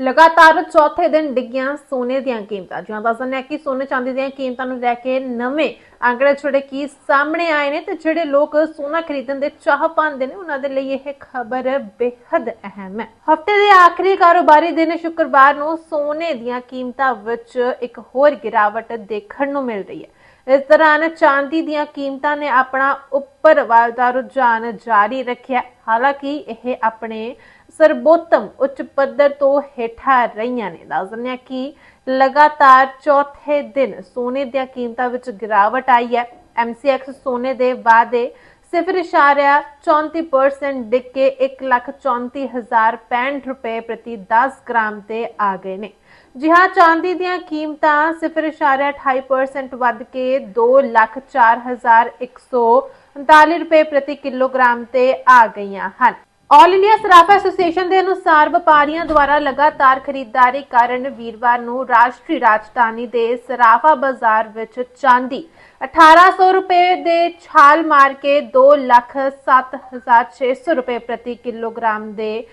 ਲਗਾਤਾਰ ਚੌਥੇ ਦਿਨ ਡਿੱਗੀਆਂ ਸੋਨੇ ਦੀਆਂ ਕੀਮਤਾਂ। ਜਿਵੇਂ ਦੱਸਦੇ ਹਾਂ ਕਿ ਸੋਨੇ ਚਾਂਦੀ ਦੀਆਂ ਕੀਮਤਾਂ ਨੂੰ ਲੈ ਕੇ ਨਵੇਂ ਅੰਕੜੇ ਜਿਹੜੇ ਕੀ ਸਾਹਮਣੇ ਆਏ ਨੇ ਤੇ ਜਿਹੜੇ ਲੋਕ ਸੋਨਾ ਖਰੀਦਣ ਦੇ ਚਾਹ ਪਾਉਂਦੇ ਨੇ, ਉਹਨਾਂ ਦੇ ਲਈ ਇਹ ਖਬਰ ਬੇहद ਅਹਿਮ ਹੈ। ਹਫ਼ਤੇ ਦੇ ਆਖਰੀ ਕਾਰੋਬਾਰੀ ਦਿਨ ਸ਼ੁੱਕਰਵਾਰ ਨੂੰ ਸੋਨੇ ਦੀਆਂ ਕੀਮਤਾਂ ਵਿੱਚ ਇੱਕ ਹੋਰ ਗਿਰਾਵਟ ਦੇਖਣ ਨੂੰ ਮਿਲ ਰਹੀ ਹੈ। ਇਸ ਦੌਰਾਨ ਚਾਂਦੀ ਦੀਆਂ ਕੀਮਤਾਂ ਨੇ ਆਪਣਾ ਉੱਪਰ ਵੱਲ ਦਾ ਰੁਝਾਨ ਜਾਰੀ ਰੱਖਿਆ। ਹਾਲਾਂਕਿ ਇਹ ਆਪਣੇ ਸਰਬੋਤਮ ਉੱਚ ਪੱਧਰ ਤੋਂ ਹੇਠਾਂ ਰਹੀਆਂ ਨੇ। ਦੱਸ ਕਿ ਲਗਾਤਾਰ ਚੌਥੇ ਦਿਨ ਸੋਨੇ ਦੀਆਂ ਕੀਮਤਾਂ ਵਿੱਚ ਗਿਰਾਵਟ ਆਈ ਹੈ। MCX ਸੋਨੇ ਦੇ ਵਾਅਦੇ 0.34% ਡਿੱਗ ਕੇ 1,34,065 ਰੁਪਏ ਪ੍ਰਤੀ 10 ਗ੍ਰਾਮ ਤੇ ਆ ਗਏ ਨੇ। ਜੀ ਹਾਂ ਚਾਂਦੀ ਦੀਆਂ ਕੀਮਤਾਂ 0.28% ਵੱਧ ਕੇ 2,04,139 ਰੁਪਏ ਪ੍ਰਤੀ ਕਿਲੋਗ੍ਰਾਮ ਤੇ ਆ ਗਈਆਂ ਹਨ। ਆਲ ਇੰਡੀਆ ਸਰਾਫਾ ਐਸੋਸੀਏਸ਼ਨ ਦੇ ਅਨੁਸਾਰ ਵਪਾਰੀਆਂ ਦੁਆਰਾ ਲਗਾਤਾਰ ਖਰੀਦਦਾਰੀ ਕਾਰਨ ਵੀਰਵਾਰ ਨੂੰ ਰਾਸ਼ਟਰੀ ਰਾਜਧਾਨੀ ਦੇ ਸਰਾਫਾ ਬਾਜ਼ਾਰ ਵਿੱਚ ਚਾਂਦੀ 1800 ਰੁਪਏ ਦੇ ਛਾਲ ਮਾਰ ਕੇ 2,07,600 ਰੁਪਏ ਪ੍ਰਤੀ ਕਿਲੋਗ੍ਰਾਮ ਦੇ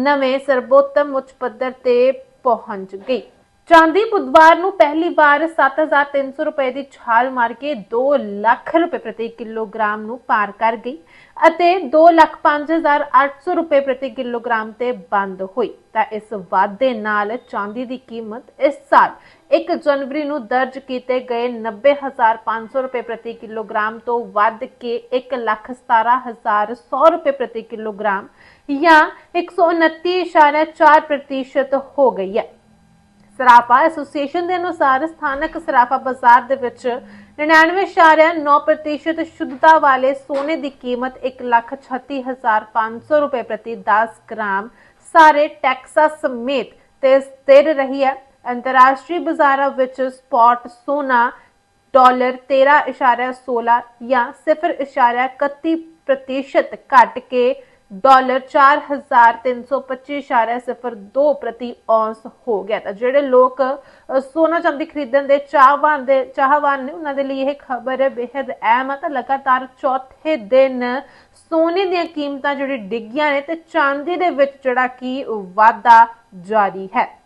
ਨਵੇਂ ਸਰਬੋਤਮ ਉੱਚ ਪੱਧਰ ਤੇ ਪਹੁੰਚ ਗਈ। ਚਾਂਦੀ ਬੁੱਧਵਾਰ ਨੂੰ ਪਹਿਲੀ ਵਾਰ 7300 ਰੁਪਏ ਦੀ ਛਾਲ ਮਾਰ ਕੇ 2 ਲੱਖ ਰੁਪਏ ਪ੍ਰਤੀ ਕਿਲੋਗ੍ਰਾਮ ਨੂੰ ਪਾਰ ਕਰ ਗਈ ਅਤੇ 2,58,800 ਰੁਪਏ ਪ੍ਰਤੀ ਕਿਲੋਗ੍ਰਾਮ ਤੇ ਬੰਦ ਹੋਈ। ਤਾਂ ਇਸ ਵਾਧੇ ਨਾਲ ਚਾਂਦੀ ਦੀ ਕੀਮਤ ਇਸ ਸਾਲ 1 ਜਨਵਰੀ ਨੂੰ ਦਰਜ ਕੀਤੇ ਗਏ 90500 ਰੁਪਏ ਪ੍ਰਤੀ ਕਿਲੋਗ੍ਰਾਮ ਤੋਂ ਵੱਧ ਕੇ 1,17,100 ਰੁਪਏ ਪ੍ਰਤੀ ਕਿਲੋਗ੍ਰਾਮ ਜਾਂ 129.4% ਹੋ ਗਈ ਹੈ। ਸਰਾਫਾ ਐਸੋਸੀਏਸ਼ਨ ਦੇ ਅਨੁਸਾਰ ਸਥਾਨਕ ਸਰਾਫਾ ਬਾਜ਼ਾਰ ਦੇ ਵਿੱਚ 99.9% ਸ਼ੁੱਧਤਾ ਵਾਲੇ ਸੋਨੇ ਦੀ ਕੀਮਤ 1,36,500 ਰੁਪਏ ਪ੍ਰਤੀ 10 ਗ੍ਰਾਮ ਸਾਰੇ ਟੈਕਸਾਸ ਸਮੇਤ ਤੇ ਸਥਿਰ ਰਹੀ ਹੈ। ਅੰਤਰਰਾਸ਼ਟਰੀ ਬਾਜ਼ਾਰਾਂ ਵਿੱਚ ਸਪੌਟ ਸੋਨਾ ਡਾਲਰ 13.16 ਜਾਂ 0.31% ਘਟ ਕੇ ਡਾਲਰ 4325.02 ਪ੍ਰਤੀ ਔਂਸ ਹੋ ਗਿਆ ਤਾਂ ਜਿਹੜੇ ਲੋਕ ਸੋਨਾ ਚਾਂਦੀ ਖਰੀਦਣ ਦੇ ਚਾਹਵਾਨ ਦੇ, ਚਾਹਵਾਨ ਨੇ ਉਹਨਾਂ ਦੇ ਲਈ ਇਹ ਖਬਰ ਬੇहद ਅਹਿਮ ਹੈ ਤਾਂ ਲਗਾਤਾਰ ਚੌਥੇ ਦਿਨ ਸੋਨੇ ਦੀਆਂ ਕੀਮਤਾਂ ਜਿਹੜੀ ਡਿੱਗੀਆਂ ਨੇ ਤੇ ਚਾਂਦੀ ਦੇ ਵਿੱਚ ਜਿਹੜਾ ਕੀ ਵਾਧਾ ਜਾਰੀ ਹੈ।